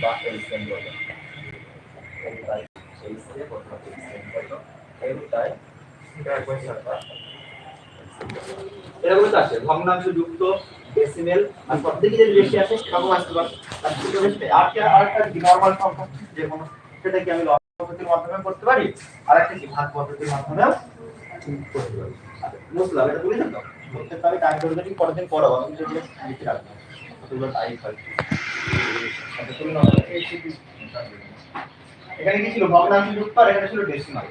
বা অথবা এলসিএম বলে আর একটা নর্মাল যে কোনো সেটা কি আমি লব পদ্ধতির মাধ্যমে করতে পারি আর একটা কি ভাগ পদ্ধতির মাধ্যমে করতে পারি। আচ্ছা, বুঝলেন তো? বলতে পারি টাইম পদ্ধতি পরের দিন পড়াবো আমি লিখে রাখব কতগুলো টাইম হয় আচ্ছা, তুমি নর্মাল এই কি এখানে কি ছিল ভগ্নাংশ যুক্ত আর এখানে ছিল ডেসিমাল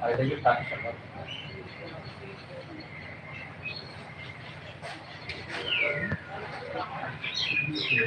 আর এটা কি ফ্র্যাকশন বুঝেছেন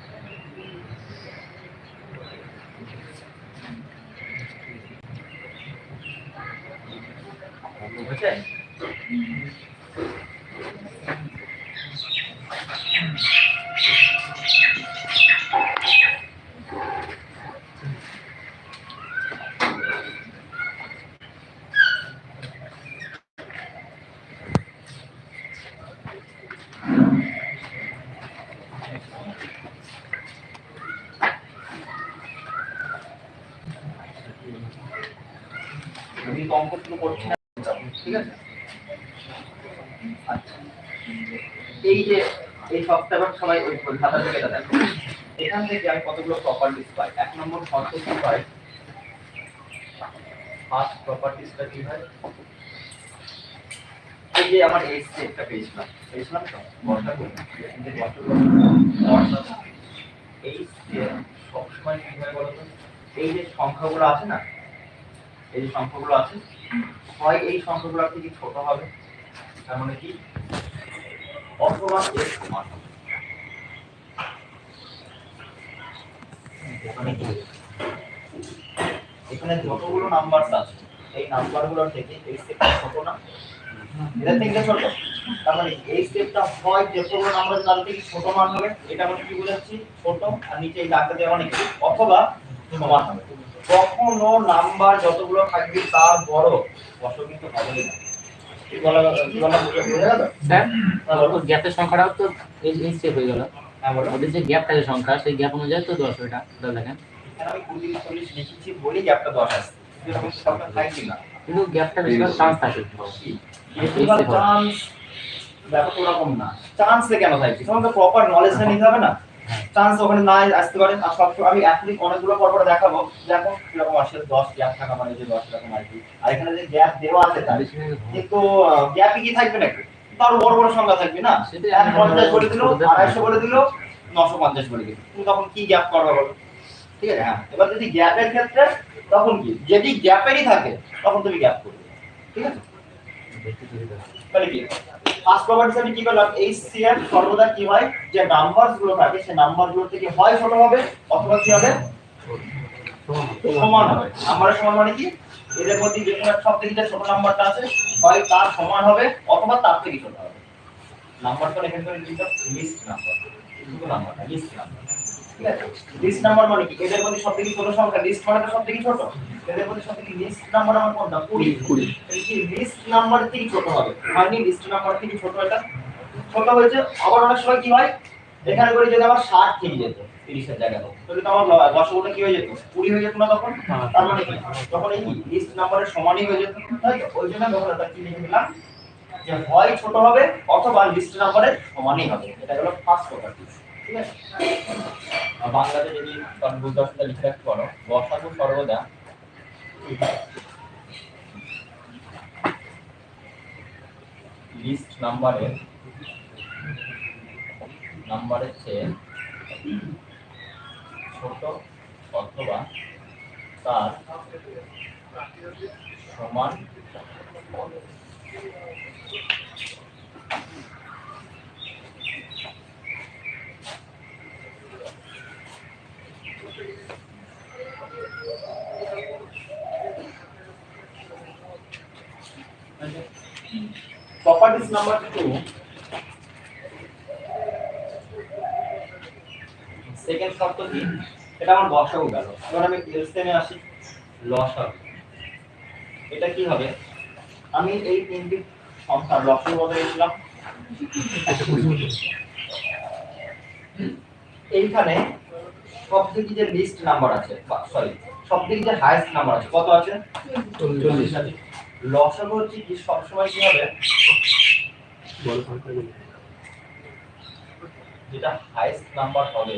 শুরু করছি না ঠিক আছে? আচ্ছা। এই যে, এই সপ্তাহে সবাই ওই খাতা থেকে দেখো। এখান থেকে আমি কতগুলো প্রপার্টিস পাই? এক নম্বর শর্ত কি পাই ফার্স্ট প্রপার্টিসটা কি হয়? এই যে আমার এই পেয়েছিলাম পেয়েছিলাম তো? বর্ষা করি সবসময় কি হয় বলতো? এই যে সংখ্যাগুলো আছে না এই সংখ্যাগুলো আছে, হয় এই সংখ্যাগুলো থেকে ছোট হবে? তার মানে কি? অথবা এর সমান হবে। এখানে যতগুলো নাম্বার আছে, এই নাম্বারগুলো থেকে এই স্টেপটা ছোট না? এটা থেকে ছোট। তার মানে এই স্টেপটা হয় যতগুলো নাম্বার তার থেকে ছোট মান হবে? এটা মানে কি বোঝাচ্ছি? ছোট, আর নিচে এই দেওয়া মানে অথবা সমান হবে। কখনো নাম্বার যতগুলো থাকবে তার বড় কিন্তু না। গ্যাপের সংখ্যাটাও তো এই স্টেপ হয়ে গেল। ওদের যে সংখ্যা সেই গ্যাপ অনুযায়ী তো দশ ওইটা। দেখেন। না। কিন্তু গ্যাপটা বেশিরভাগ চান্স থাকে চান্স ব্যাপারটা ওরকম না। চান্সে কেন থাকছে তোমাকে প্রপার নলেজটা নিতে হবে না? চান্স ওখানে না আসতে পারে আর সব আমি এখনই অনেকগুলো পর পর দেখাবো। দেখো কীরকম আসলে দশ গ্যাপ থাকা মানে যে দশ এরকম আর কি। আর এখানে যে গ্যাপ দেওয়া আছে তার কিন্তু গ্যাপে কি থাকবে নাকি? তার বড় বড় সংখ্যা থাকবে না? পঞ্চাশ বলে দিল আড়াইশো বলে দিল নশো পঞ্চাশ বলে দিল। তুমি তখন কি গ্যাপ করবে বলো? ঠিক আছে হ্যাঁ। এবার যদি গ্যাপের ক্ষেত্রে তখন কি? যদি গ্যাপেরই থাকে তখন তুমি গ্যাপ করবে। ঠিক আছে। তাহলে কি? ফার্স্ট প্রপার্টিস আমি কি করলাম? এর সর্বদা কি হয়? যে নাম্বারসগুলো থাকে, সেই নাম্বারগুলো থেকে হয় ছোট হবে অথবা কি হবে? সমান হবে। নাম্বারের সমান মানে কি? এদের মধ্যে যে কোনো সব থেকে যে ছোট নাম্বারটা আছে, হয় তার সমান হবে অথবা তার থেকে ছোট হবে। নাম্বার তো এখানে লিস্ট নাম্বার শুধু নাম্বার লিস্ট নাম্বার ঠিক আছে? লিস্ট নাম্বার মানে কি? এদের মধ্যে সব থেকে ছোট সংখ্যা? লিস্ট মানে তো সব থেকে ছোট। এদের মধ্যে সব থেকে লিস্ট নাম্বার আমার কোনটা? 20 20 এই লিস্ট নাম্বার থেকে ছোট হবে? মানে লিস্ট নাম্বার থেকে ছোট এটা। ছোট হয়েছে আবার অনেক সময় কি হয়? এখানে করে যদি আমার 60 থেকে যেত 30 এর তাহলে তো আমার দশগুলো কি হয়ে যেত? 20 হয়ে যেত না তখন? তার মানে কি? তখন এই লিস্ট নাম্বারের সমানই হয়ে যেত। তাই ওই জন্য তখন এটা কি লিখে দিলাম? যে হয় ছোট হবে অথবা লিস্ট নাম্বারের সমানই হবে। এটা হলো ফার্স্ট প্রপার্টি ঠিক আছে বাংলাতে যদি বুঝতে অসুবিধা লিখে রাখতে পারো। বসাগু সর্বদা লিস্ট নাম্বারের নাম্বারের চেয়ে ছোট অথবা তার সমান হবে। properties number 2 সেকেন্ড শর্ত কি? এটা আমার লসাগু গেল। এবার আমি এলসিএমে আসি। লসাগু। এটা কি হবে? আমি এই তিনটি সংখ্যার লসাগু বদলেছিলাম এইখানে সব থেকে যে লিস্ট নাম্বার আছে সরি সব থেকে যে হাইয়েস্ট নাম্বার আছে কত আছে? চল্লিশ। আছে লসাগু হচ্ছে কি? সবসময় কি হবে? যেটা হাইয়েস্ট নাম্বার হবে।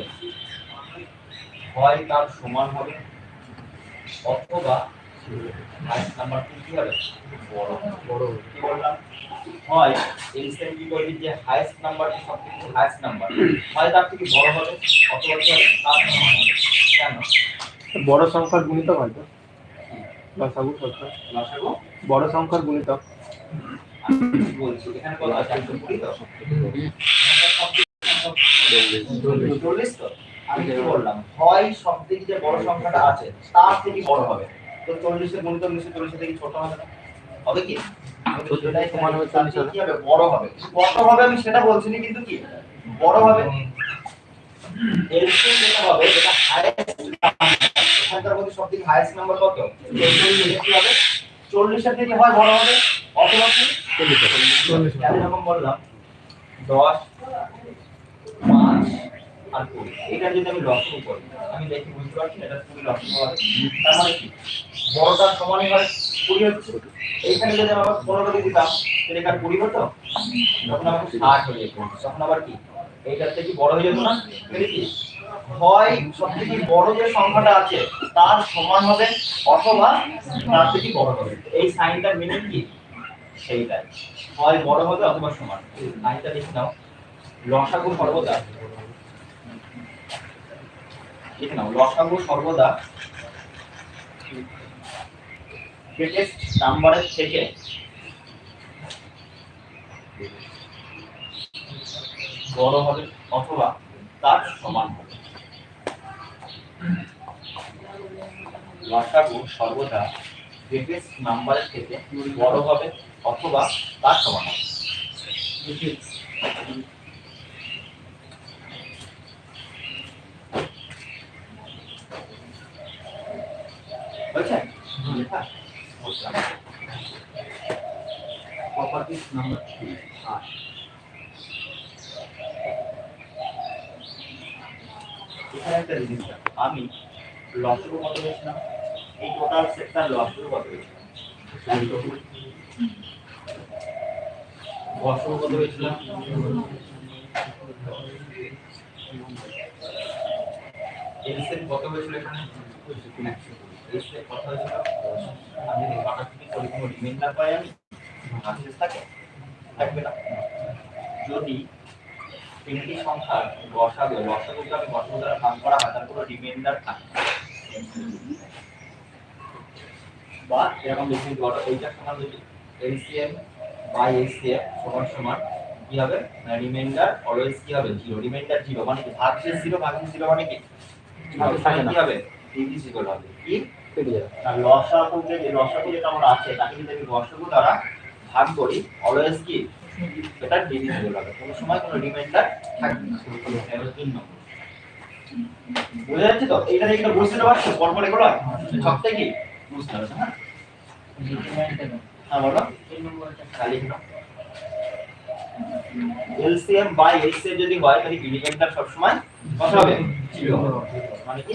হয় তার সমান হবে অথবা হাইয়েস্ট নাম্বার কি হবে? বড় বড় কি বললাম? হয় এলসিএম কি করবি যে হাইয়েস্ট নাম্বার সব থেকে হাইয়েস্ট নাম্বার হয় তার থেকে বড় হবে অথবা কি হবে? তার সমান হবে। কেন? বড় সংখ্যার গুণিতক হয়তো। লসাগু লসাগু বড় সংখ্যার গুণিতক বলছি এখানে কত আছে? তো? তো? আমি কি বললাম? হয় সব যে বড় সংখ্যাটা আছে তার থেকে বড় হবে। তো গুণিতক থেকে ছোট হবে না। হবে কি? হবে, হবে। বড় হবে। কত হবে আমি সেটা বলছি না কিন্তু কি? বড় হবে। এলসিএম যেটা হবে যেটা হাইয়েস্ট এখানকার মধ্যে সব থেকে হাইয়েস্ট নাম্বার কত? চল্লিশ কি হবে চল্লিশের থেকে হয় বড় হবে? অথবা কি? আমি যখন বললাম দশ পাঁচ আর কুড়ি এটা যদি আমি লক্ষ্য করি আমি দেখি বুঝতে পারছি এটা কুড়ি লক্ষ্য হবে তার মানে কি? বড়টার সমানই হয় কুড়ি হচ্ছে। এইখানে যদি আমি আবার পনেরো দিতাম তাহলে এখানে কুড়ি হতো? তখন আমাকে ষাট হয়ে যেত। তখন আবার কি? এইটার থেকে বড় হয়ে যেত না? তাহলে কি? হয় সব থেকে বড় যে সংখ্যাটা আছে, তার সমান হবে অথবা তার থেকে বড় হবে। এই কি সেইটাই। হয় বড় হবে অথবা সমান? নাও। লসাগু সর্বদা। নাও, লসাগু সর্বদা গ্রেটেস্ট নাম্বারের থেকে বড় হবে অথবা তার সমান হবে। লসাগু সর্বদা গ্রেটেস্ট নাম্বারের থেকে বড় হবে অথবা তার সমান হবে। প্রপার্টিস নাম্বার থ্রি আট এখানে একটা দেখো, আমি লসরু কত পেয়েছিলাম এই টোটাল সেক্টর লসরু কত পেয়েছিলাম বসরু কত পেয়েছিলাম এলসিএম কত হয়েছিল এখানে? কত হয়েছিল? আমি পাই আমি থাকে? থাকবে না। যদি তিনটি সংখ্যার গসাগু গসাগুকে আমি গসাগু দ্বারা ভাগ করা হয় তার কোনো রিমাইন্ডার থাকে বা এরকম বড় এইটার সমান যদি এলসিএম বাই এলসিএম সমান সমান কি হবে? না রিমাইন্ডার অলওয়েজ কি হবে? জিরো রিমাইন্ডার জিরো মানে কি ভাগ শেষ জিরো ভাগ জিরো মানে কি। কি হবে? ডিভিজিবল হবে। কি? আর লসাগু যে লসাগু যেটা আমার আছে তাকে যদি আমি লসাগু দ্বারা ভাগ করি অলওয়েজ কি? এটা ডিভিজিবল হবে কোনো সময় কোনো রিমাইন্ডার থাকবে না। তিন নম্বর বুঝা যাচ্ছে তো? থেকে একটা বুঝতে পারছ? পরপর এগুলো সব থেকে বুঝতে পারছ হ্যাঁ হ্যাঁ বলো। খালি এলসিএম বাই এইচসিএম যদি হয়, তাহলে রিমাইন্ডার সব সময় কত হবে? জিরো মানে কি?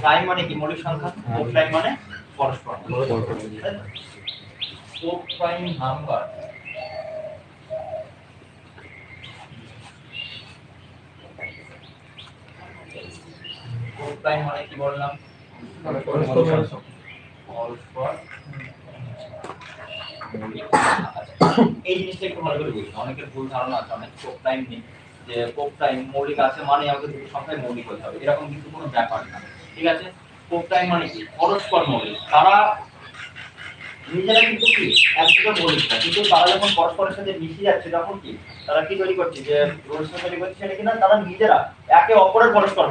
প্রাইম মানে কি? মৌলিক সংখ্যা? প্রাইম মানে পরস্পর। Prime number. প্রাইম মানে কি বললাম? এই জিনিসটা একটু ভালো করে বুঝুন অনেকের ভুল ধারণা আছে, অনেক কোপ প্রাইম নেই। যে কোপ প্রাইম মৌলিক আছে মানে আমাকে দুটো সংখ্যায় মৌলিক হতে হবে। এরকম কিন্তু কোনো ব্যাপার না। ঠিক আছে? মানে কি? পরস্পর মৌলিক তারা নিজেরা কিন্তু কি? না। কিন্তু তারা যখন পরস্পরের সাথে মিশে যাচ্ছে, তখন কি? তারা কি তৈরি করছে? যে তৈরি করছে, সেটা কিনা তারা নিজেরা একে অপরের পরস্পর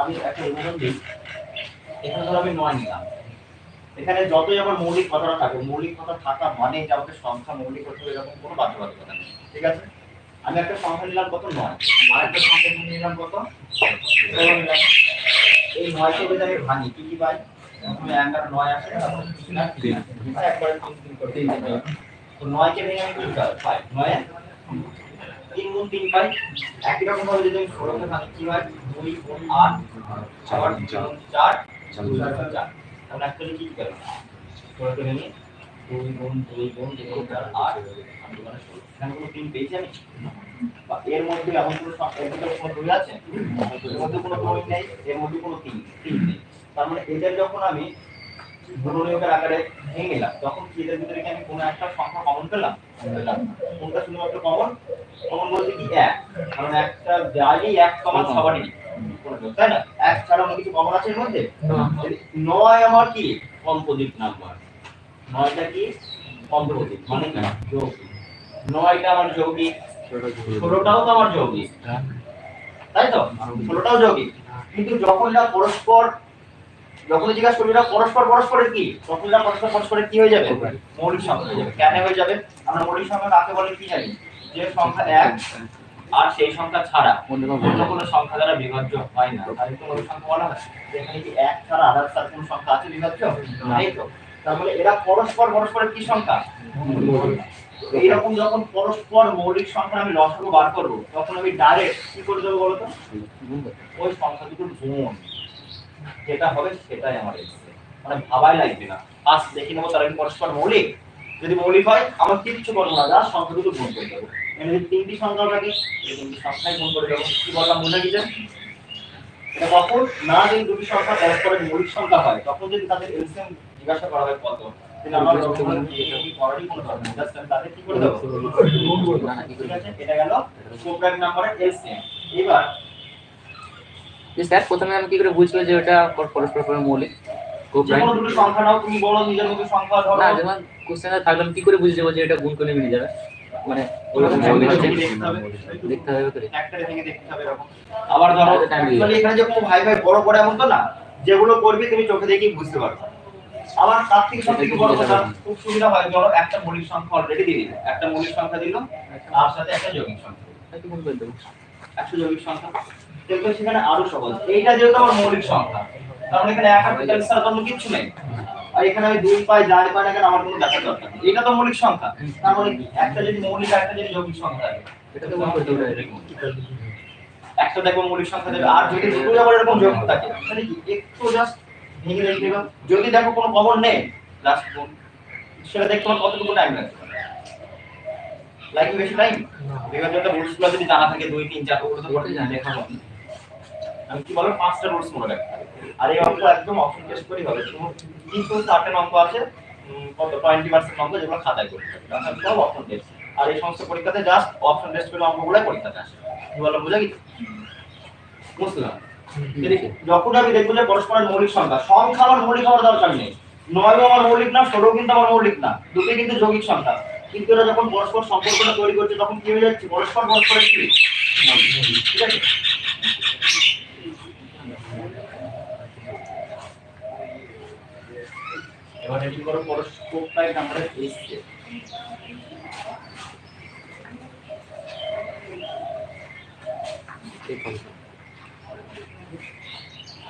আমি একটা উদাহরণ দিই। এখানে ধরো আমি নয় নিলাম। এখানে যতই আমার মৌলিক কথাটা থাকুক, মৌলিক কথা থাকা মানে যে আমাকে সংখ্যা মৌলিক হতে হবে, এরকম কোনো বাধ্যবাধকতা নেই। ঠিক আছে? আমি একটা সংখ্যা নিলাম কত? নয়। আর একটা সংখ্যা নিলাম কত? নিলাম। যদি আমি ভাঙি কি কি পাই? প্রথমে আর নয় আসে তারপর একবারে তিন তিন করে। তিন তিন পাই। তো নয়কে ভেঙে আমি কি পাই? পাই নয়? তিন গুণ তিন পাই। একই রকম ভাবে যদি আমি ষোলোকে ভাঙি কি হয়? দুই গুণ আট গুণ চার। আর চার তাহলে actually কি করে ষোলোকে ভেঙে দুই গুণ দুই গুণ তিন চার আট। মানে এখানে কোনো তিন পেয়েছি আমি? বা এর মধ্যে এমন কোনো এর মধ্যে কোনো দুই আছে? এর মধ্যে কোনো দুই নেই এর মধ্যে কোনো তিন তিন নেই। তার মানে এদের যখন আমি গুণনীয়কের আকারে ভেঙে নিলাম তখন কি এদের ভিতরে কি আমি কোনো একটা সংখ্যা কমন পেলাম? পেলাম। কোনটা শুধুমাত্র কমন কমন বলতে কি এক? কারণ একটা যাই এক কমন সবারই যোগ, তাই না? এক ছাড়া অন্য কিছু কমন আছে এর মধ্যে? নয় আমার কি? কম্পোজিট নাম্বার নয়টা কি? কম্পোজিট মানে কি? যৌগিক নয়টা আমার যৌগিক ষোলোটাও তো আমার যৌগিক। তাই তো? ষোলোটাও যৌগিক। কিন্তু যখন না পরস্পর যখন জিজ্ঞাসা করবি পরস্পর পরস্পরের কি? তখন না পরস্পর পরস্পরের কি হয়ে যাবে? মৌলিক সংখ্যা হয়ে যাবে। কেন হয়ে যাবে? আমরা মৌলিক সংখ্যা কাকে বলে কি জানি? যে সংখ্যা এক আর সেই সংখ্যা ছাড়া অন্য কোনো সংখ্যা দ্বারা বিভাজ্য হয় না। তাহলে তো মৌলিক সংখ্যা বলা হয়। এখানে কি এক ছাড়া আদার্স আর কোনো সংখ্যা আছে বিভাজ্য? নেই তো? তার মানে এরা পরস্পর পরস্পরের কি সংখ্যা? এইরকম যখন পরস্পর মৌলিক সংখ্যা আমি লসাগু বার করব, তখন আমি ডাইরেক্ট কি করে দেবো বলতো? ওই সংখ্যা দুটোর গুণ, যেটা হবে সেটাই আমার মানে ভাবাই লাগবে না। ফার্স্ট দেখে নেব কি পরস্পর মৌলিক। যদি মৌলিক হয়, আমার কিচ্ছু করব না, যা সংখ্যা দুটো গুণ করে দেবো। এখানে যদি তিনটি সংখ্যা থাকে এই তিনটি গুণ করে দেবো। কি বললাম, বুঝে গেছে? এটা কখন? না যদি দুটি সংখ্যা পরস্পরের মৌলিক সংখ্যা হয়, তখন যদি তাদের এলসিএম জিজ্ঞাসা করা হয় কত? আমি কি করে যে স্যার প্রথমে আমি কি করে বুঝব যে ওটা পরস্পর মৌলিক? খুব যে কোনো দুটো সংখ্যা নাও তুমি বলো নিজের মতো সংখ্যা ধরো। না যেমন কোশ্চেনে থাকলে আমি কি করে বুঝে যাব যে এটা গুণ করে মিলে যাবে? মানে একটা মৌলিক থেকে হচ্ছে। দেখতে হবে। করে। দেখতে হবে এরকম। আবার ধরো এখানে যে কোনো ভাই ভাই বড় বড় এমন তো না যেগুলো করবে তুমি চোখে দেখেই বুঝতে পারবে। আবার তার থেকে সব থেকে বড় কথা খুব সুবিধা হয় ধরো একটা মৌলিক সংখ্যা অলরেডি দিয়ে দিল একটা মৌলিক সংখ্যা দিল তার সাথে একটা যৌগিক সংখ্যা দেবো একশো যৌগিক সংখ্যা। দেখবে সেখানে আরও সহজ। এইটা যেহেতু আমার মৌলিক সংখ্যা মানে এখানে এক আর ক্যান্সার জন্য কিচ্ছু নেই। আর এখানে আমি দুই পাই যাই পাই না কেন আমার কোনো দেখার দরকার নেই। এটা তো মৌলিক সংখ্যা। তার মানে একটা যদি মৌলিক একটা যদি যৌগিক সংখ্যা থাকে এটা তো। একটা দেখব মৌলিক সংখ্যা দেবে। আর যদি দুটোই আবার এরকম যোগ থাকে তাহলে কি? একটু জাস্ট ভেঙে দেখে নেবা যদি দেখো কোনো খবর নেই। জাস্ট সেটা দেখতে তোমার কতটুকু টাইম লাগবে? লাগবে বেশি টাইম বিভাজ্যটা রুলসগুলো যদি জানা থাকে দুই তিন চার ওগুলো তো করতে জানি দেখাবো আমি। আমি কি বলব পাঁচটা রুলস মনে রাখতে আর এই অঙ্ক একদম অপশন টেস্ট করেই হবে। কিন্তু চারটে অঙ্ক আছে কত? টোয়েন্টি পার্সেন্ট অঙ্ক যেগুলো খাতায় করতে হবে। সব অপশন টেস্ট আর এই সমস্ত পরীক্ষাতে জাস্ট অপশন টেস্ট করে অঙ্কগুলো পরীক্ষাতে আসে। কি বলো বুঝা গেছে? বুঝলাম। যখন আমি দেখব যে পরস্পরের মৌলিক সংখ্যা সংখ্যা আমার মৌলিক হওয়ার দরকার নেই। আমার মৌলিক না ষোলো কিন্তু আমার মৌলিক না কিন্তু যৌগিক সংখ্যা। কিন্তু এরা যখন পরস্পর সম্পর্কটা তৈরি করছে, তখন কি হয়ে যাচ্ছে? পরস্পর পরস্পরের কি? ঠিক আছে? করো আমরা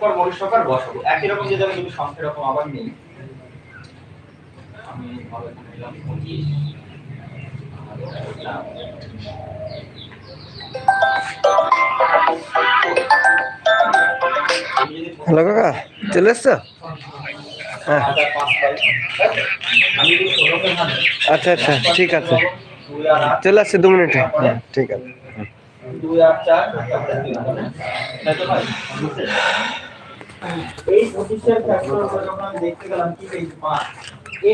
পরস্পর মরিষ্ঠকার বসাবো। একই রকম যদি আমি যদি সংখ্যা রকম আবার নিই আমি ধরো নিলাম পঁচিশ। হ্যালো কাকা চলে এসছো? হ্যাঁ। আচ্ছা আচ্ছা ঠিক আছে। চলে আসছে দু মিনিটে। হ্যাঁ ঠিক আছে। দুই আর চার এই প্রতিষ্ঠার ফ্যাক্টর যখন আমি দেখতে গেলাম কি